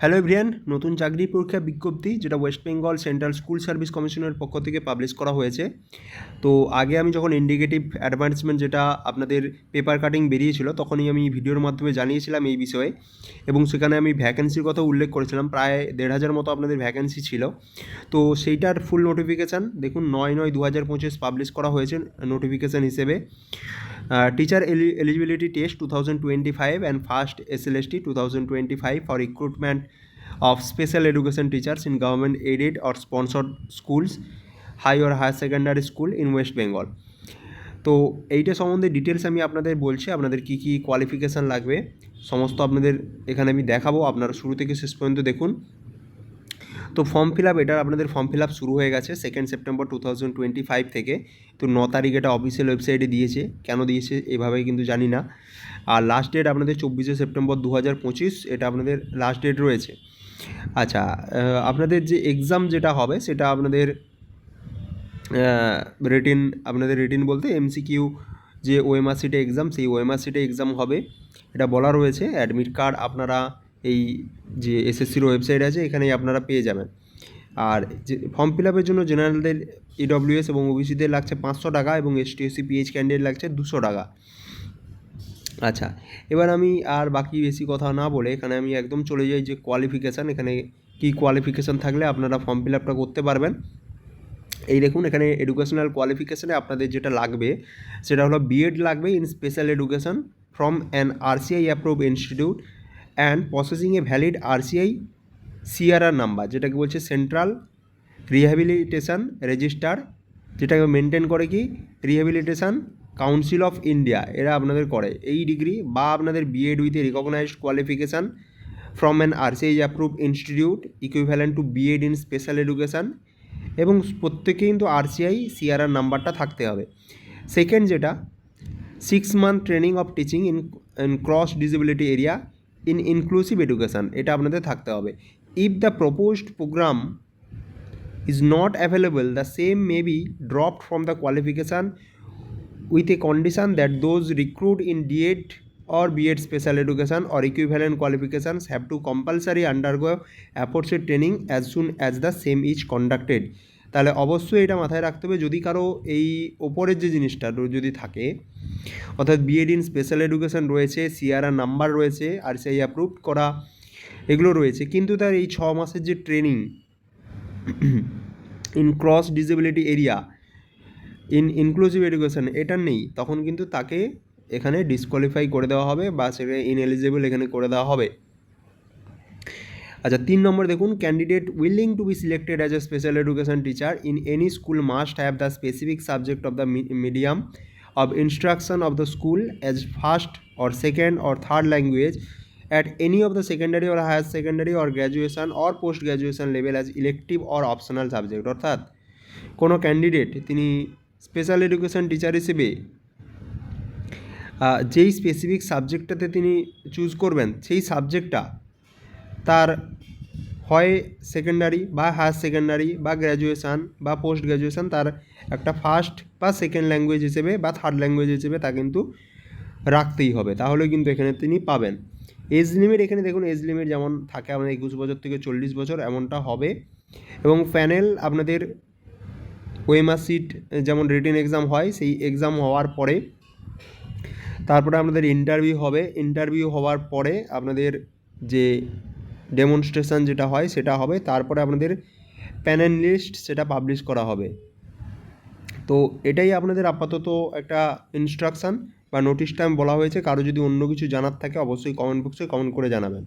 Hello everyone নতুন চাকরি পরীক্ষা বিজ্ঞপ্তি যেটা West Bengal central school service কমিশনের পক্ষ থেকে পাবলিশ করা হয়েছে। তো আগে আমি যখন ইন্ডিকেটিভ অ্যাডভান্সমেন্ট যেটা আপনাদের পেপার কাটিং বেরিয়েছিল, তখনই আমি ভিডিওর মাধ্যমে জানিয়েছিলাম এই বিষয়ে এবং সেখানে আমি ভ্যাকেন্সির কথা উল্লেখ করেছিলাম, প্রায় দেড় হাজার মতো আপনাদের ভ্যাকেন্সি ছিল। তো সেইটার ফুল নোটিফিকেশান দেখুন নয় নয় দু হাজার পঁচিশ পাবলিশ করা হয়েছে নোটিফিকেশান হিসেবে। Teacher eligibility test two thousand twenty five and first S two thousand twenty five for recruitment of special education teachers in government aided or sponsored schools high or higher secondary school in West Bengal তো এইটা সম্বন্ধে details আমি আপনাদের বলছি, আপনাদের কী কী qualification লাগবে, সমস্ত আপনাদের এখানে আমি দেখাবো, আপনারা শুরু থেকে শেষ পর্যন্ত দেখুন। তো ফর্ম ফিল আপ এটা আপনাদের ফর্ম ফিল আপ শুরু হয়ে গেছে second September two thousand twenty five থেকে। তো ন তারিখ এটা অফিসিয়াল ওয়েবসাইটে দিয়েছে। কেন দিয়েছে এভাবেই কিন্তু জানি না। আর লাস্ট ডেট আপনাদের চব্বিশে সেপ্টেম্বর দু হাজার পঁচিশ এটা আপনাদের লাস্ট ডেট রয়েছে। আচ্ছা আপনাদের যে এক্সাম যেটা হবে, সেটা আপনাদের রিটিন আপনাদের রিটিন বলতে এমসিকিউ যে ওএমআর সিটে এক্সাম সেই ওএমআর সিটে এক্সাম হবে। এটা বলা রয়েছে অ্যাডমিট কার্ড আপনারা এই যে এসএসসির ওয়েবসাইট আছে, এখানেই আপনারা পেয়ে যাবেন। আর যে ফর্ম ফিল আপের জন্য জেনারেলদের ইডব্লিউএস এবং ওবিসিদের লাগছে পাঁচশো টাকা এবং এস এসটিএসসি পিএইচ ক্যান্ডিডেট লাগছে দুশো টাকা। আচ্ছা এবার আমি আর বাকি বেশি কথা না বলে এখানে আমি একদম চলে যাই যে কোয়ালিফিকেশান এখানে কী কোয়ালিফিকেশান থাকলে আপনারা ফর্ম ফিল আপটা করতে পারবেন। এই দেখুন, এখানে এডুকেশনাল কোয়ালিফিকেশানে আপনাদের যেটা লাগবে, সেটা হলো বিএড লাগবে in special education from an RCI approve institute and processing a valid RCI CRR number যেটাকে বলছে সেন্ট্রাল রিহ্যাবিলিটেশন রেজিস্টার যেটাকে মেনটেন করে কি? রিহ্যাবিলিটেশন কাউন্সিল অফ ইন্ডিয়া এরা আপনাদের করে। এই ডিগ্রি বা আপনাদের BEd with recognised qualification from an RCI approve institute equivalent to BEd in special education এবং প্রত্যেকে কিন্তু আরসিআই সিআরআর নাম্বারটা থাকতে হবে। সেকেন্ড যেটা six month training of teaching in in cross disability area in inclusive education এটা আপনাদের থাকতে হবে। If the proposed programme is not available the same may be dropped from the qualification with a condition that those recruit in DEd or BEd special education or equivalent qualification have to compulsory undergo aforesaid training as soon as the same is conducted তাহলে অবশ্যই এটা মাথায় রাখতে হবে, যদি কারও এই ওপরের যে জিনিসটা যদি থাকে অর্থাৎ B Ed in special education রয়েছে সিআরআর নাম্বার রয়েছে আর সেই অ্যাপ্রুভ করা এগুলো রয়েছে। কিন্তু তার এই ছ মাসের যে training in cross disability area in inclusive education এটা নেই, তখন কিন্তু তাকে এখানে ডিসকোয়ালিফাই করে দেওয়া হবে বা সেখানে ইনএলিজিবল এখানে করে দেওয়া হবে। আচ্ছা তিন নম্বর দেখুন candidate willing to be selected as a special education teacher in any school must have the specific subject of the medium of instruction of the school as first or second or third language at any of the secondary or higher secondary or graduation or post graduation level as elective or optional subject. অর্থাৎ, কোনো candidate তিনি special education teacher হিসেবে যেই specific সাবজেক্টটাতে তিনি choose করবেন, সেই সাবজেক্টটা তার হয় সেকেন্ডারি বা হায়ার সেকেন্ডারি বা গ্র্যাজুয়েশান বা পোস্ট গ্র্যাজুয়েশান তার একটা ফার্স্ট বা সেকেন্ড ল্যাঙ্গুয়েজ হিসেবে বা থার্ড ল্যাঙ্গুয়েজ হিসেবে তা কিন্তু রাখতেই হবে। তাহলে কিন্তু এখানে তিনি পাবেন। এজ লিমিট এখানে দেখুন এজ লিমিট যেমন থাকে আমাদের একুশ বছর থেকে চল্লিশ বছর এমনটা হবে। এবং প্যানেল আপনাদের ওএমআর সিট যেমন রিটেন এক্সাম হয়, সেই এক্সাম হওয়ার পরে তারপরে আপনাদের ইন্টারভিউ হবে। ইন্টারভিউ হওয়ার পরে আপনাদের যে ডেমনস্ট্রেশন যেটা হয়, সেটা হবে। তারপরে আপনাদের প্যানেল লিস্ট সেটা পাবলিশ করা হবে। তো এটাই আপনাদের আপাতত একটা ইনস্ট্রাকশান বা নোটিশটা বলা হয়েছে। কারও যদি অন্য কিছু জানার থাকে, অবশ্যই কমেন্ট বক্সে কমেন্ট করে জানাবেন।